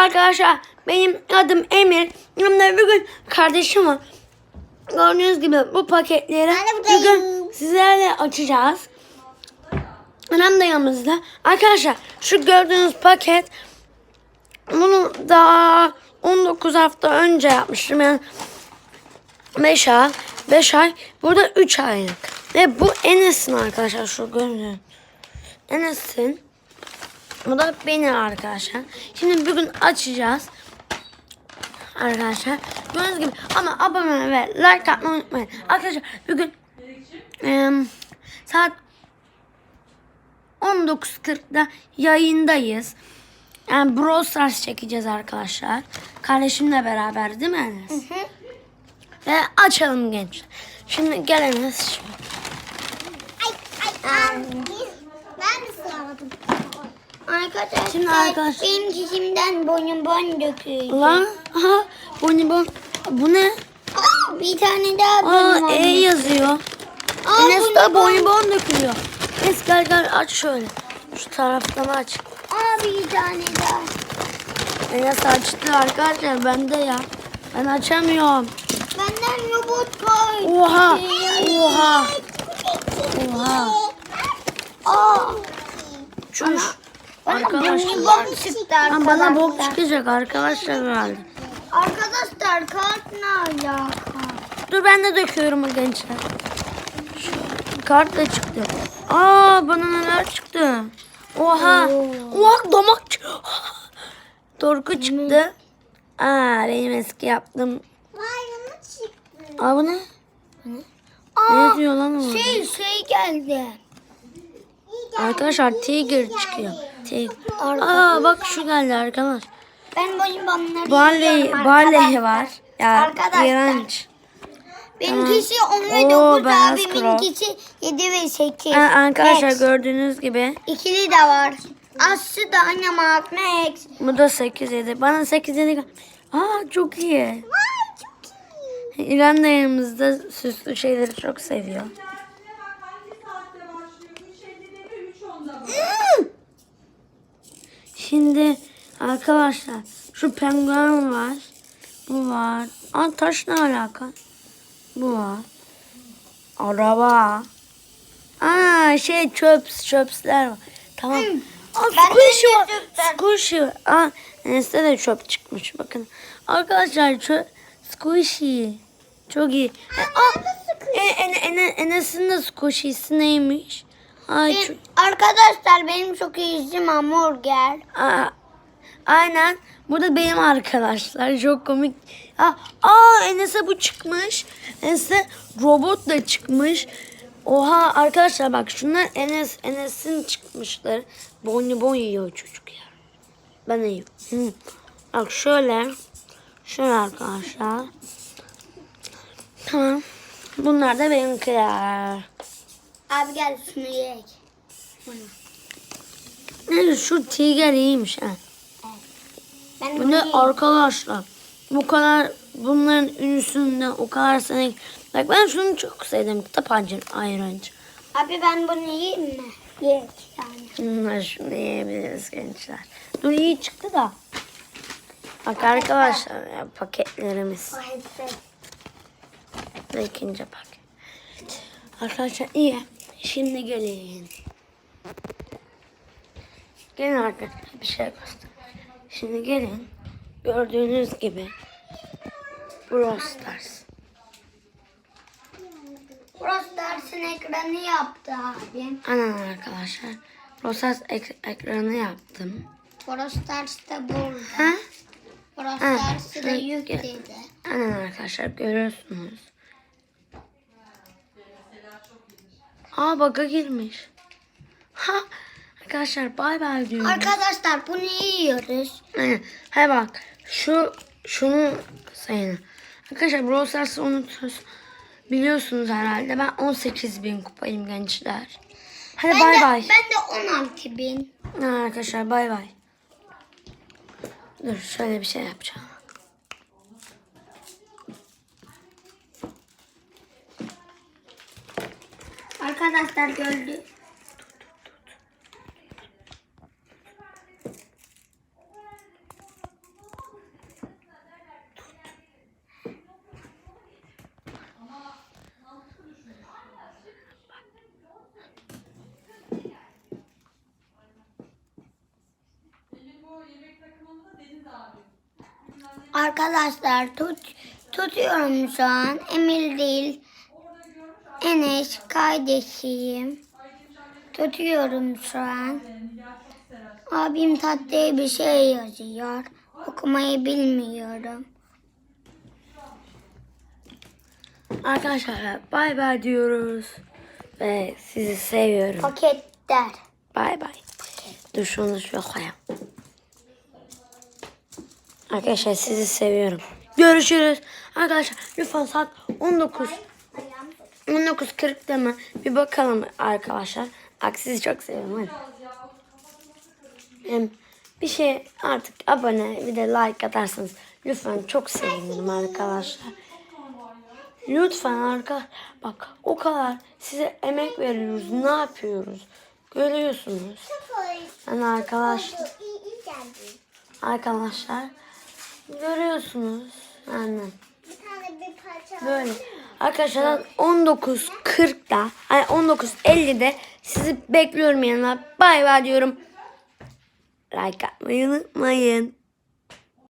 arkadaşlar. Benim adım Emir. Yanımda bugün kardeşim var. Gördüğünüz gibi bu paketleri bugün sizlerle açacağız. Annem de yanımızda. Arkadaşlar şu gördüğünüz paket bunu daha 19 hafta önce yapmıştım. Yani 5 ay. 5 ay. Burada 3 aylık. Ve bu Enes'in arkadaşlar. Şu görünüyor. Enes'in. Bu da benim arkadaşlar. Şimdi bugün açacağız. Arkadaşlar. Gördüğünüz gibi ama abone ve like atmayı unutmayın. Arkadaşlar bugün em, saat 19.40'da yayındayız. Yani Brawl Stars çekeceğiz arkadaşlar. Kardeşimle beraber değil mi Enes? Ve açalım genç. Şimdi gel Enes. Ay ay ay. Ben mi sıraladım? Arkadaşlar, Şimdi arkadaşlar- benim dişimden bonibon döküyor. Lan. Aha. Bonibon. Bu ne? Aa, bir tane daha Aa bonibon. E yazıyor. Aa, Enes de bonibon. dökülüyor. Enes gel gel aç şöyle. Şu taraftan aç. Aa bir tane daha. Enes açtı arkadaşlar bende ya. Ben açamıyorum. Benden robot var. Oha. Oha. Oha. Aa. Çüş. Bana Arkadaşlar. çıktı arkadaşlar. bana bok çıkacak arkadaşlar herhalde. Arkadaşlar kart ne alaka? Dur ben de döküyorum o gençler. Kart da çıktı. Aa bana neler çıktı. Oha. Oha damak. Dorku çıktı. Aa benim eski yaptım. Vay mı çıktı? Aa bu ne? Aa, Ne yazıyor lan orada? şey şey geldi. Arkadaşlar Tiger çıkıyor. Tiger. Aa bak şu geldi arkadaş. Ben Barley, yiyorum Barley arkadaşlar. var. Ya Arkadaşlar. iğrenç. Benimkisi 10 ve Oo, 9 beyaz abiminkisi 7 ve 8. Aa, arkadaşlar Max. gördüğünüz gibi İkili de var. Aslı da anne Mark Max. bu da 8 7. Bana 8 7. Aa çok iyi. Vay çok iyi. İrem de yanımızda süslü şeyleri çok seviyor. Şimdi arkadaşlar şu penguen var. Bu var. Aa taş ne alaka? Bu var. Araba. Aa şey çöps çöpsler var. Tamam. Aa Ben de squishy var. Squishy. Aa Enes'te de çöp çıkmış bakın. Arkadaşlar çöp squishy. Çok iyi. Aa, e, en, en, Enes'in de squishy'si neymiş? Ay çok, arkadaşlar benim çok iyi isim hamburger. Aa, aynen. Bu da benim arkadaşlar. Çok komik. Aa, aa Enes'e bu çıkmış. Enes'e robot da çıkmış. Oha arkadaşlar bak şunlar Enes Enes'in çıkmışları. Bonibon yiyor çocuk ya. Ben yiyorum. Hı. Bak şöyle. Şöyle arkadaşlar. Tamam. Bunlar da benimkiler. Abi gel şunu yiyek. Ne şu tiger iyiymiş ha. Ben Bu bunu ne yiyeyim. arkadaşlar? Bu kadar bunların ünlüsünden o kadar sene. Bak ben şunu çok sevdim. Tapancın ayrancı. Abi ben bunu yiyeyim mi? Yiyek yani. Hmm, şunu yiyebiliriz gençler. Dur iyi çıktı da. Bak arkadaşlar ya, paketlerimiz. Ve ikinci paket. Arkadaşlar iyi. Şimdi gelin. Gelin arkadaşlar bir şey göster. Şimdi gelin. Gördüğünüz gibi. Brawl Stars. Burası dersin ekranı yaptı abi. Aynen arkadaşlar. Proses ek- ekranı yaptım. Burası ders de burada. Ha? Burası Ha, dersi de şuraya yük gel. dedi. Aynen arkadaşlar görüyorsunuz. Aa bug'a girmiş. Ha arkadaşlar bay bay diyorum. Arkadaşlar bunu yiyoruz. He bak şu şunu sayın. Arkadaşlar Brawl Stars'ı unutuyoruz. Biliyorsunuz herhalde ben 18 bin kupayım gençler. Hadi Ben bay de, bay. Ben de 16 bin. Ha, Arkadaşlar bay bay. Dur şöyle bir şey yapacağım. Arkadaşlar gördü. Arkadaşlar tut tutuyorum şu an. Emir değil. Enes kardeşim. Tutuyorum şu an. Abim tatlıya bir şey yazıyor. Okumayı bilmiyorum. Arkadaşlar bay bay diyoruz. Ve sizi seviyorum. Paketler. Bay bay. Dur şunu şuraya koyayım. Arkadaşlar sizi seviyorum. Görüşürüz. Arkadaşlar lütfen saat 19 19.40'da mı? Bir bakalım arkadaşlar. Bak sizi çok seviyorum. Hadi. Hem bir şey artık abone bir de like atarsanız lütfen çok sevinirim arkadaşlar. Lütfen arka bak o kadar size emek veriyoruz. Ne yapıyoruz? Görüyorsunuz. Yani arkadaşlar arkadaşlar görüyorsunuz. Yani böyle. Arkadaşlar 19.40'da hani 19.50'de sizi bekliyorum yanına. Bay bay diyorum. Like atmayı unutmayın.